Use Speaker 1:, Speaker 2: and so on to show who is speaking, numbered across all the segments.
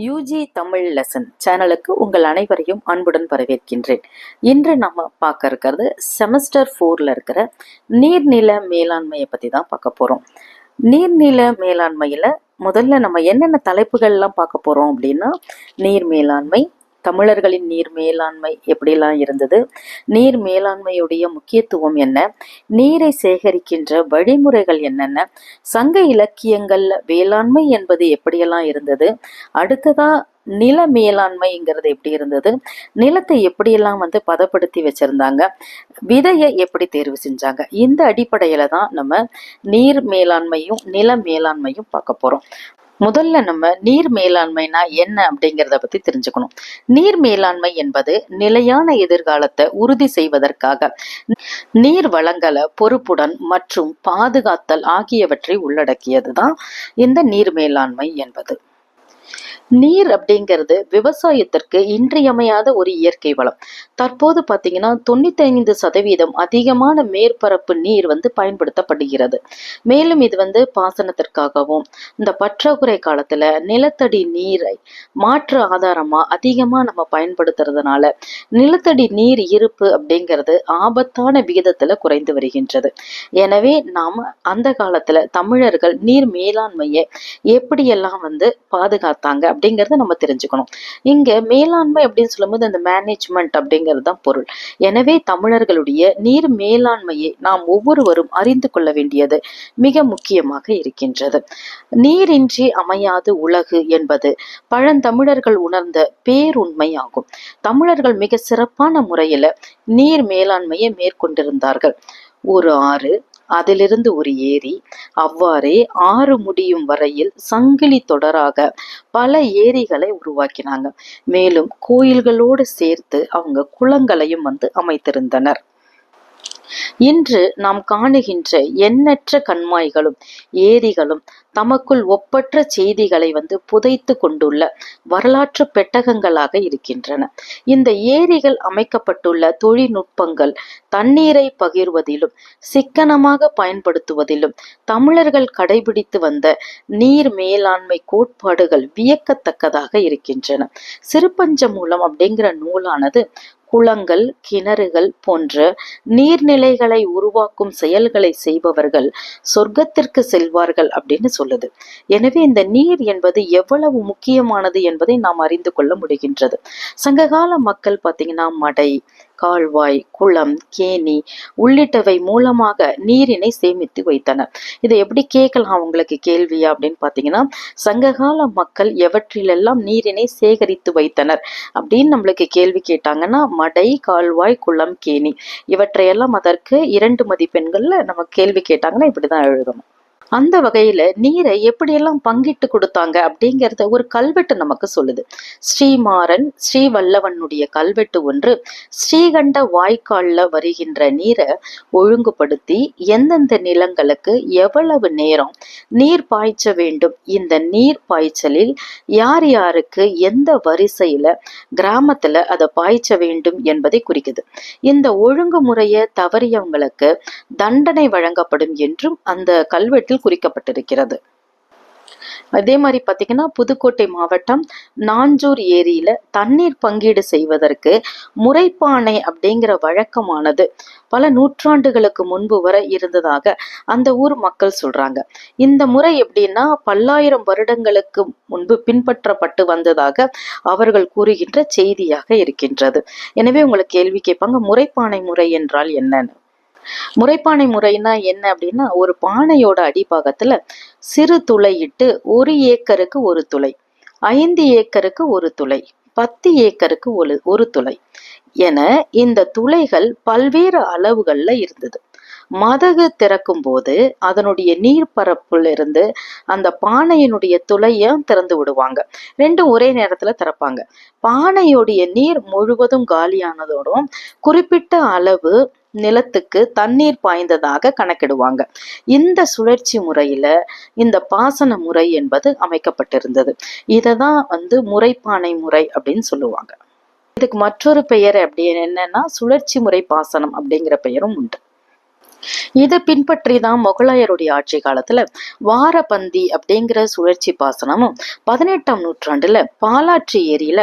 Speaker 1: UG Tamil lesson சேனலுக்கு உங்கள் அனைவரையும் அன்புடன் வரவேற்கின்றேன். இன்று நம்ம பார்க்க இருக்கிறது செமஸ்டர் ஃபோரில் இருக்கிற நீர்நில மேலாண்மையை பற்றி தான் பார்க்க போகிறோம் நீர்நில மேலாண்மையில் முதல்ல நம்ம என்னென்ன தலைப்புகள்லாம் பார்க்க போகிறோம் அப்படின்னா நீர் மேலாண்மை தமிழர்களின் நீர் மேலாண்மை எப்படிலாம் இருந்தது? நீர் மேலாண்மையுடைய முக்கியத்துவம் என்ன? நீரை சேகரிக்கின்ற வழிமுறைகள் என்னென்ன? சங்க இலக்கியங்கள்ல வேளாண்மை என்பது எப்படியெல்லாம் இருந்தது? அடுத்ததா நில மேலாண்மைங்கிறது எப்படி இருந்தது? நிலத்தை எப்படியெல்லாம் வந்து பதப்படுத்தி வச்சிருந்தாங்க? விதையை எப்படி தேர்வு செஞ்சாங்க? இந்த அடிப்படையில தான் நம்ம நீர் மேலாண்மையும் நில மேலாண்மையும் பார்க்க போறோம். முதல்ல நம்ம நீர் மேலாண்மைனா என்ன அப்படிங்கிறத பத்தி தெரிஞ்சுக்கணும். நீர் மேலாண்மை என்பது நிலையான எதிர்காலத்தை உறுதி செய்வதற்காக நீர் வளங்களை பொறுப்புடன் மற்றும் பாதுகாத்தல் ஆகியவற்றை உள்ளடக்கியது தான் இந்த நீர் மேலாண்மை என்பது. நீர் அப்படிங்கிறது விவசாயத்திற்கு இன்றியமையாத ஒரு இயற்கை வளம். தற்போது பார்த்தீங்கன்னா தொண்ணூத்தைந்து சதவீதம் அதிகமான மேற்பரப்பு நீர் வந்து பயன்படுத்தப்படுகிறது. மேலும் இது வந்து பாசனத்திற்காகவும் இந்த பற்றாக்குறை காலத்துல நிலத்தடி நீரை மாற்று ஆதாரமா அதிகமா நம்ம பயன்படுத்துறதுனால நிலத்தடி நீர் இருப்பு அப்படிங்கிறது ஆபத்தான விகிதத்துல குறைந்து வருகின்றது. எனவே நாம் அந்த காலத்துல தமிழர்கள் நீர் மேலாண்மையை எப்படியெல்லாம் வந்து பாதுகாத்தாங்க அப்படிங்கிறத நம்ம தெரிஞ்சுக்கணும். இங்க மேலாண்மை அப்படின்னு சொல்லும்போது அந்த மேனேஜ்மெண்ட் அப்படிங்கிறது தான் பொருள். எனவே தமிழர்களுடைய நீர் மேலாண்மையை நாம் ஒவ்வொருவரும் அறிந்து கொள்ள வேண்டியது மிக முக்கியமாக இருக்கின்றது. நீரின்றி அமையாது உலகு என்பது பழந்தமிழர்கள் உணர்ந்த பேருண்மை ஆகும். தமிழர்கள் மிக சிறப்பான முறையில நீர் மேலாண்மையை மேற்கொண்டிருந்தார்கள். ஒரு ஆறு அதிலிருந்து ஒரு ஏரி. அவ்வாறே ஆறு முடியும் வரையில் சங்கிலி தொடராக பல ஏரிகளை உருவாக்கினாங்க. மேலும் கோயில்களோடு சேர்த்து அவங்க குளங்களையும் வந்து அமைத்திருந்தனர். இன்று நாம் காணுகின்ற எண்ணற்ற கண்மாய்களும் ஏரிகளும் தமக்குள் ஒப்பற்ற செய்திகளை வந்து புதைத்து கொண்டுள்ள வரலாற்று பெட்டகங்களாக இருக்கின்றன. இந்த ஏரிகள் அமைக்கப்பட்டுள்ள தொழில்நுட்பங்கள் தண்ணீரை பகிர்வதிலும் சிக்கனமாக பயன்படுத்துவதிலும் தமிழர்கள் கடைபிடித்து வந்த நீர் மேலாண்மை கோட்பாடுகள் வியக்கத்தக்கதாக இருக்கின்றன. சிறுபஞ்ச மூலம் அப்படிங்கிற நூலானது குளங்கள் கிணறுகள் போன்ற நீர்நிலைகளை உருவாக்கும் செயல்களை செய்பவர்கள் சொர்க்கத்திற்கு செல்வார்கள் அப்படின்னு சொல்லுது. எனவே இந்த நீர் என்பது எவ்வளவு முக்கியமானது என்பதை நாம் அறிந்து கொள்ள முடிகின்றது. சங்ககால மக்கள் பார்த்தீங்கன்னா மடை கால்வாய் குளம் கேணி உள்ளிட்டவை மூலமாக நீரினை சேமித்து வைத்தனர் இதை எப்படி கேட்கலாம்? அவங்களுக்கு கேள்வியா? அப்படின்னு பார்த்தீங்கன்னா சங்ககால மக்கள் எவற்றிலெல்லாம் நீரினை சேகரித்து வைத்தனர் அப்படின்னு நம்மளுக்கு கேள்வி கேட்டாங்கன்னா மடை கால்வாய் குளம் கேணி இவற்றையெல்லாம் அதற்கு இரண்டு மதிப்பெண்கள்ல நம்ம கேள்வி கேட்டாங்கன்னா இப்படிதான் எழுதணும். அந்த வகையில் நீரை எப்படியெல்லாம் பங்கிட்டு கொடுத்தாங்க அப்படிங்கிறத ஒரு கல்வெட்டு நமக்கு சொல்லுது. ஸ்ரீமாறன் ஸ்ரீவல்லவனுடைய கல்வெட்டு ஒன்று ஸ்ரீகண்ட வாய்க்காலில் வருகின்ற நீரை ஒழுங்குபடுத்தி எந்தெந்த நிலங்களுக்கு எவ்வளவு நேரம் நீர் பாய்ச்ச வேண்டும் இந்த நீர் பாய்ச்சலில் யார் யாருக்கு எந்த வரிசையில கிராமத்துல அதை பாய்ச்ச வேண்டும் என்பதை குறிக்குது. இந்த ஒழுங்குமுறையை தவறியவங்களுக்கு தண்டனை வழங்கப்படும் என்றும் அந்த கல்வெட்டில் குறிக்கப்பட்டிருக்கிறது. அதே மாதிரி பார்த்தீங்கன்னா புதுக்கோட்டை மாவட்டம் நாஞ்சூர் ஏரியில தண்ணீர் பங்கீடு செய்வதற்கு முறைப்பானை அப்படிங்கிற வழக்கமானது பல நூற்றாண்டுகளுக்கு முன்பு வரை இருந்ததாக அந்த ஊர் மக்கள் சொல்றாங்க. இந்த முறை எப்படின்னா பல்லாயிரம் வருடங்களுக்கு முன்பு பின்பற்றப்பட்டு வந்ததாக அவர்கள் கூறுகின்ற செய்தியாக இருக்கின்றது. எனவே உங்களுக்கு கேள்வி கேட்பாங்க முறைப்பானை முறை என்றால் என்னன்னு? முறைப்பானை முறைனா என்ன அப்படின்னா ஒரு பானையோட அடிபாகத்துல சிறு துளை இட்டு ஒரு ஏக்கருக்கு ஒரு துளை ஐந்து ஏக்கருக்கு ஒரு துளை பத்து ஏக்கருக்கு ஒரு ஒரு துளை என இந்த துளைகள் பல்வேறு அளவுகள்ல இருந்தது. மதகு திறக்கும் போது அதனுடைய நீர்ப்பரப்புல இருந்து அந்த பானையினுடைய துளைய திறந்து விடுவாங்க. ரெண்டும் ஒரே நேரத்துல திறப்பாங்க. பானையுடைய நீர் முழுவதும் காலியானதோடும் குறிப்பிட்ட அளவு நிலத்துக்கு தண்ணீர் பாய்ந்ததாக கணக்கிடுவாங்க. இந்த சுழற்சி முறையில இந்த பாசன முறை என்பது அமைக்கப்பட்டிருந்தது. இதை தான் வந்து முறைப்பானை முறை அப்படின்னு சொல்லுவாங்க. இதுக்கு மற்றொரு பெயர் அப்படி என்னன்னா சுழற்சி முறை பாசனம் அப்படிங்கிற பெயரும் உண்டு. இதை பின்பற்றி தான் முகலாயருடைய ஆட்சி காலத்துல வாரபந்தி அப்படிங்கிற சுழற்சி பாசனமும் பதினெட்டாம் நூற்றாண்டுல பாலாற்று ஏரியில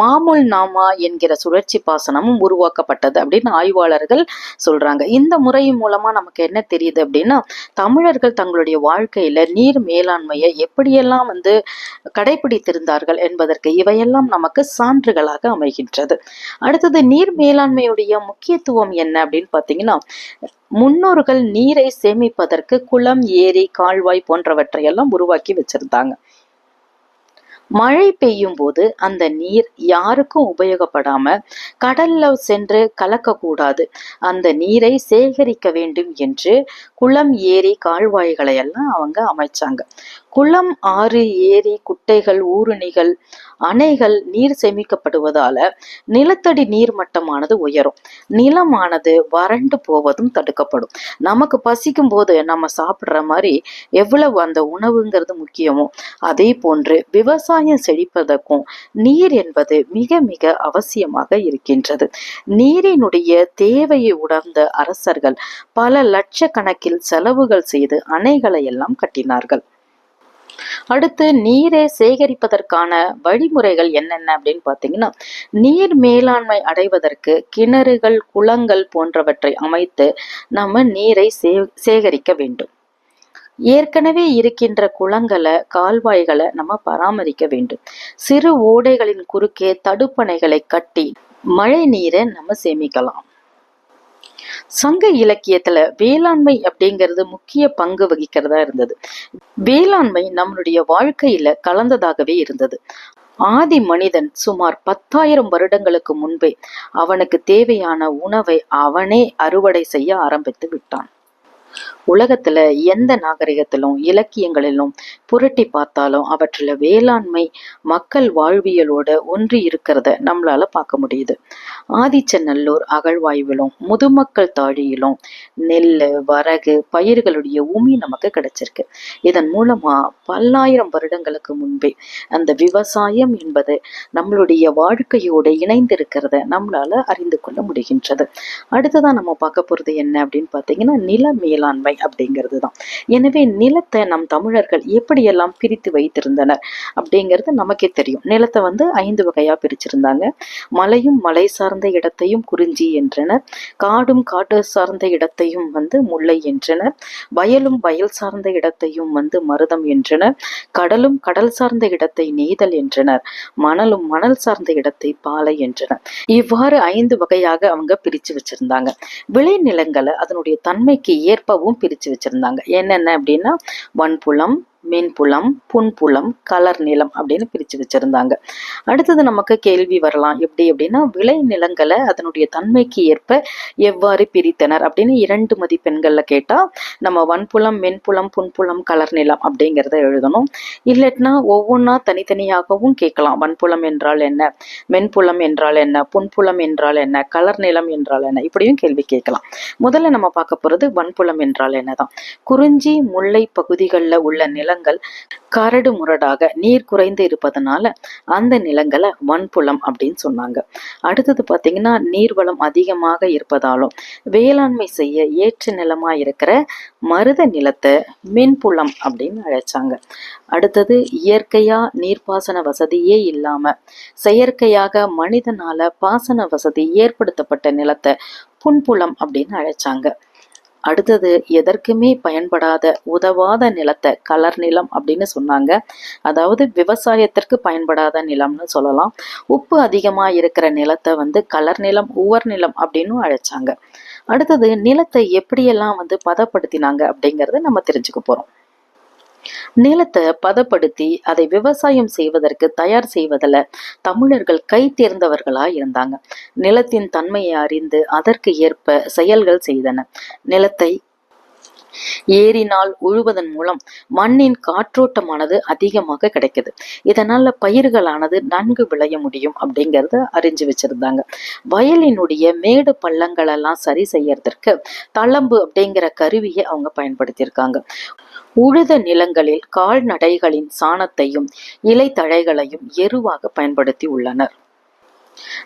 Speaker 1: மாமுல் நாமா என்கிற சுழற்சி பாசனமும் உருவாக்கப்பட்டது அப்படின்னு ஆய்வாளர்கள் சொல்றாங்க. இந்த முறை மூலமா நமக்கு என்ன தெரியுது அப்படின்னா தமிழர்கள் தங்களுடைய வாழ்க்கையில நீர் மேலாண்மையை எப்படியெல்லாம் வந்து கடைபிடித்திருந்தார்கள் என்பதற்கு இவையெல்லாம் நமக்கு சான்றுகளாக அமைகின்றது. அடுத்தது நீர் மேலாண்மையுடைய முக்கியத்துவம் என்ன அப்படின்னு பார்த்தீங்கன்னா முன்னோர்கள் நீரை சேமிப்பதற்கு குளம் ஏரி கால்வாய் போன்றவற்றை எல்லாம் உருவாக்கி வச்சிருந்தாங்க. மழை பெய்யும் போது அந்த நீர் யாருக்கும் உபயோகப்படாம கடல்ல சென்று கலக்கக்கூடாது. அந்த நீரை சேகரிக்க வேண்டும் என்று குளம் ஏரி கால்வாய்களை எல்லாம் அவங்க அமைச்சாங்க. குளம் ஆறு ஏரி குட்டைகள் ஊருணிகள் அணைகள் நீர் சேமிக்கப்படுவதால நிலத்தடி நீர் மட்டமானது உயரும். நிலமானது வறண்டு போவதும் தடுக்கப்படும். நமக்கு பசிக்கும் போது நம்ம சாப்பிடுற மாதிரி எவ்வளவு அந்த உணவுங்கிறது முக்கியமோ அதே போன்று விவசாயம் செழிப்பதற்கும் நீர் என்பது மிக மிக அவசியமாக இருக்கின்றது. நீரினுடைய தேவையை உணர்ந்த அரசர்கள் பல லட்சக்கணக்கில் செலவுகள் செய்து அணைகளை எல்லாம் கட்டினார்கள். அடுத்து நீரை சேகரிப்பதற்கான வழிமுறைகள் என்னென்ன அப்படின்னு பார்த்தீங்கன்னா நீர் மேலாண்மை அடைவதற்கு கிணறுகள் குளங்கள் போன்றவற்றை அமைத்து நம்ம நீரை சே சேகரிக்க வேண்டும். ஏற்கனவே இருக்கின்ற குளங்களை கால்வாய்களை நம்ம பராமரிக்க வேண்டும். சிறு ஓடைகளின் குறுக்கே தடுப்பணைகளை கட்டி மழை நீரை நம்ம சேமிக்கலாம். சங்க இலக்கியத்துல வேளாண்மை அப்படிங்கிறது முக்கிய பங்கு வகிக்கிறதா இருந்தது. வேளாண்மை நம்மளுடைய வாழ்க்கையில கலந்ததாகவே இருந்தது. ஆதி மனிதன் சுமார் பத்தாயிரம் வருடங்களுக்கு முன்பே அவனுக்கு தேவையான உணவை அவனே அறுவடை செய்ய ஆரம்பித்து விட்டான். உலகத்துல எந்த நாகரிகத்திலும் இலக்கியங்களிலும் புரட்டி பார்த்தாலும் அவற்றில் வேளாண்மை மக்கள் வாழ்வியலோட ஒன்றி இருக்கிறத நம்மளால பார்க்க முடியுது. ஆதிச்சநல்லூர் அகழ்வாய்விலும் முதுமக்கள் தாழியிலும் நெல் வரகு பயிர்களுடைய உமி நமக்கு கிடைச்சிருக்கு. இதன் மூலமா பல்லாயிரம் வருடங்களுக்கு முன்பே அந்த விவசாயம் என்பது நம்மளுடைய வாழ்க்கையோடு இணைந்திருக்கிறத நம்மளால அறிந்து கொள்ள முடிகின்றது. அடுத்ததான் நம்ம பார்க்க போறது என்ன அப்படின்னு பார்த்தீங்கன்னா நில மேல் மேலாண்மை அப்படிங்கிறது தான் எனவே நிலத்தை நம் தமிழர்கள் எப்படியெல்லாம் பிரித்து வைத்திருந்தனர் அப்படிங்கிறது நமக்கே தெரியும். நிலத்தை வந்து ஐந்து வகையாக பிரிச்சிருந்தாங்க. மலையும் மலை சார்ந்த இடத்தையும் குறிஞ்சி என்றனர். காடும் காடு சார்ந்த இடத்தையும் வந்து முல்லை என்றனர். வயலும் வயல் சார்ந்த இடத்தையும் வந்து மருதம் என்றனர். கடலும் கடல் சார்ந்த இடத்தை நெய்தல் என்றனர். மணலும் மணல் சார்ந்த இடத்தை பாலை என்றனர். இவ்வாறு ஐந்து வகையாக அவங்க பிரித்து வச்சிருந்தாங்க. விளைநிலங்களை அதனுடைய தன்மைக்கு ஏற்ப ஏற்பவும் பிரித்து வச்சுருந்தாங்க. என்னென்ன அப்படின்னா வன்புலம் மென்புலம் புன்புலம் கலர் நிலம் அப்படின்னு பிரித்து வச்சுருந்தாங்க. அடுத்தது நமக்கு கேள்வி வரலாம். எப்படி அப்படின்னா விளை நிலங்களை அதனுடைய தன்மைக்கு ஏற்ப எவ்வாறு பிரித்தனர் அப்படின்னு இரண்டு மதிப்பெண்களில் கேட்டால் நம்ம வன்புலம் மென்புலம் புன்புலம் கலர் நிலம் அப்படிங்கிறத எழுதணும். இல்லட்னா ஒவ்வொன்றா தனித்தனியாகவும் கேட்கலாம். வன்புலம் என்றால் என்ன? மென்புலம் என்றால் என்ன? புன்புலம் என்றால் என்ன? கலர் நிலம் என்றால் என்ன? இப்படியும் கேள்வி கேட்கலாம். முதல்ல நம்ம பார்க்க போகிறது வன்புலம் என்றால் என்னதான்? குறிஞ்சி முல்லை பகுதிகளில் உள்ள நிலங்கள் கரடு முரடாக நீர் குறைந்து இருப்பதனால அந்த நிலங்களை வன்புலம் அப்படின்னு சொன்னாங்க. அடுத்தது பார்த்தீங்கன்னா நீர்வளம் அதிகமாக இருப்பதாலும் வேளாண்மை செய்ய ஏற்ற நிலமா இருக்கிற மருத நிலத்தை மின்புலம் அப்படின்னு அழைச்சாங்க. அடுத்தது இயற்கையா நீர்ப்பாசன வசதியே இல்லாம செயற்கையாக மனிதனால பாசன வசதி ஏற்படுத்தப்பட்ட நிலத்தை புன்புலம் அப்படின்னு அழைச்சாங்க. அடுத்தது எதற்குமே பயன்படாத உதவாத நிலத்தை கலர் நிலம் அப்படின்னு சொன்னாங்க. அதாவது விவசாயத்திற்கு பயன்படாத நிலம்னு சொல்லலாம். உப்பு அதிகமாக இருக்கிற நிலத்தை வந்து கலர் நிலம் உவர் நிலம் அப்படின்னு அழைச்சாங்க. அடுத்தது நிலத்தை எப்படியெல்லாம் வந்து பதப்படுத்தினாங்க அப்படிங்கிறத நம்ம தெரிஞ்சுக்க போகிறோம் நிலத்தை பதப்படுத்தி அதை விவசாயம் செய்வதற்கு தயார் செய்வதில் தமிழர்கள் கை தேர்ந்தவர்களா இருந்தாங்க. நிலத்தின் தன்மையை அறிந்து அதற்கு ஏற்ப செயல்கள் செய்தன. நிலத்தை ஏரினால் உழுவதன் மூலம் மண்ணின் காற்றோட்டமானது அதிகமாக கிடைக்குது. இதனால பயிர்களானது நன்கு விளைய முடியும் அப்படிங்கிறத அறிஞ்சு வச்சிருந்தாங்க. வயலினுடைய மேடு பள்ளங்கள் எல்லாம் சரி செய்யறதற்கு தளம்பு அப்படிங்கிற கருவியை அவங்க பயன்படுத்தியிருக்காங்க. உழுத நிலங்களில் கால்நடைகளின் சாணத்தையும் இலைத்தழைகளையும் எருவாக பயன்படுத்தி உள்ளனர்.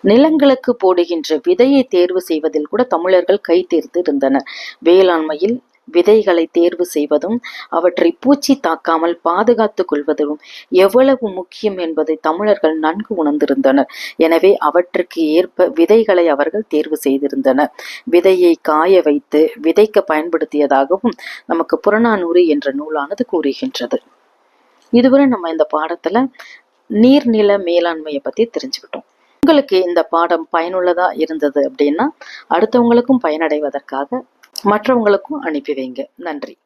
Speaker 1: நிலங்களுக்கு போடுகின்ற விதையை தேர்வு செய்வதில் கூட தமிழர்கள் கை இருந்தனர். வேளாண்மையில் விதைகளை தேர்வு செய்வதும் அவற்றை பூச்சி தாக்காமல் பாதுகாத்துக் கொள்வதும் எவ்வளவு முக்கியம் என்பதை தமிழர்கள் நன்கு உணர்ந்திருந்தனர். எனவே அவற்றுக்கு ஏற்ப விதைகளை அவர்கள் தேர்வு செய்திருந்தனர். விதையை காய வைத்து விதைக்க பயன்படுத்தியதாகவும் நமக்கு புறநானூறு என்ற நூலானது கூறுகின்றது. இதுவரை நம்ம இந்த பாடத்துல நீர்நில மேலாண்மையை பத்தி தெரிஞ்சுக்கிட்டோம். உங்களுக்கு இந்த பாடம் பயனுள்ளதா இருந்தது அப்படின்னா அடுத்தவங்களுக்கும் பயனடைவதற்காக மற்றவங்களுக்கும் அனுப்பி வைங்க. நன்றி.